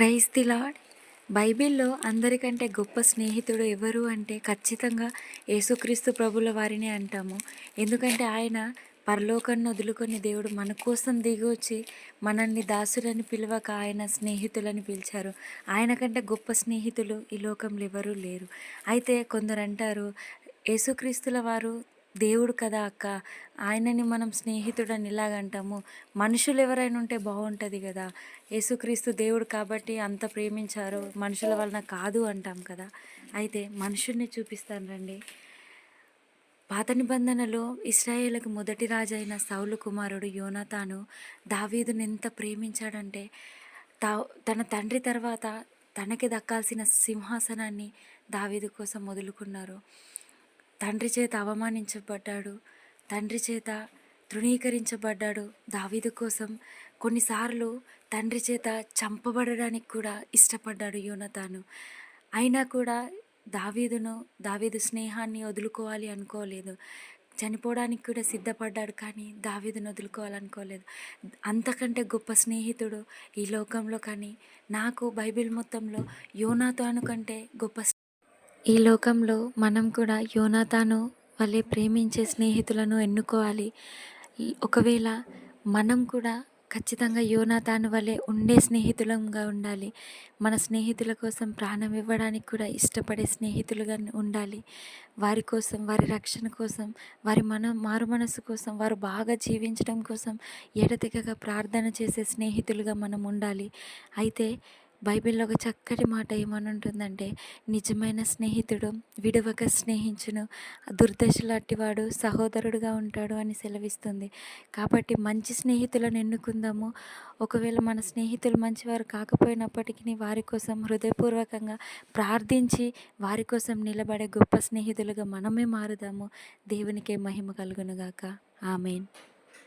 Praise the lord బైబిల్లో అందరికంటే గొప్ప స్నేహితుడు ఎవరు అంటే ఖచ్చితంగా యేసుక్రీస్తు ప్రభుల వారిని అంటాము. ఎందుకంటే ఆయన పరలోకాన్ని వదులుకొని దేవుడు మన కోసం దిగొచ్చి మనల్ని దాసులని పిలవక ఆయన స్నేహితులని పిలిచారు. ఆయన కంటే గొప్ప స్నేహితులు ఈ లోకంలో ఎవరూ లేరు. అయితే కొందరు అంటారు యేసుక్రీస్తుల వారు దేవుడు కదా అక్క. ఆయనని మనం స్నేహితుడని ఇలాగంటాము మనుషులు ఎవరైనా ఉంటే బాగుంటుంది కదా. యేసుక్రీస్తు దేవుడు కాబట్టి అంత ప్రేమించారు. మనుషుల వలన కాదు అంటాం కదా. అయితే మనుషుల్ని చూపిస్తాను రండి. పాత నిబంధనలో ఇస్రాయేళ్ళకు మొదటి రాజు అయిన సౌలు కుమారుడు యోనతాను దావీదుని ఎంత ప్రేమించాడంటే తా తన తండ్రి తర్వాత తనకి దక్కాల్సిన సింహాసనాన్ని దావీదు కోసం వదులుకున్నారు. తండ్రి చేత అవమానించబడ్డాడు. తండ్రి చేత తృణీకరించబడ్డాడు. దావీదు కోసం కొన్నిసార్లు తండ్రి చేత చంపబడడానికి కూడా ఇష్టపడ్డాడు యోనతాను. అయినా కూడా దావీదును దావీదు స్నేహాన్ని వదులుకోవాలి అనుకోలేదు. చనిపోవడానికి కూడా సిద్ధపడ్డాడు కానీ దావీదును వదులుకోవాలనుకోలేదు అంతకంటే గొప్ప స్నేహితుడు ఈ లోకంలో కానీ నాకు బైబిల్ మొత్తంలో యోనాతాను కంటే గొప్ప ఈ లోకంలో మనం కూడా యోనాతాను వలె ప్రేమించే స్నేహితులను ఎన్నుకోవాలి. ఒకవేళ మనం కూడా ఖచ్చితంగా యోనాతాను వలె ఉండే స్నేహితులంగా ఉండాలి. మన స్నేహితుల కోసం ప్రాణం ఇవ్వడానికి కూడా ఇష్టపడే స్నేహితులుగా ఉండాలి. వారి కోసం వారి రక్షణ కోసం వారి మన మారు మనసు కోసం వారు బాగా జీవించడం కోసం ఎడతెగక ప్రార్థన చేసే స్నేహితులుగా మనం ఉండాలి. అయితే బైబిల్లో ఒక చక్కటి మాట ఏమని ఉంటుందంటే నిజమైన స్నేహితుడు విడవక స్నేహించును. దుర్దశలాంటివాడు సహోదరుడుగా ఉంటాడు అని సెలవిస్తుంది. కాబట్టి మంచి స్నేహితులను ఎన్నుకుందాము. ఒకవేళ మన స్నేహితులు మంచివారు కాకపోయినప్పటికీ వారి కోసం హృదయపూర్వకంగా ప్రార్థించి వారి కోసం నిలబడే గొప్ప స్నేహితులుగా మనమే మారుదాము. దేవునికే మహిమ కలుగునుగాక. ఆమెన్.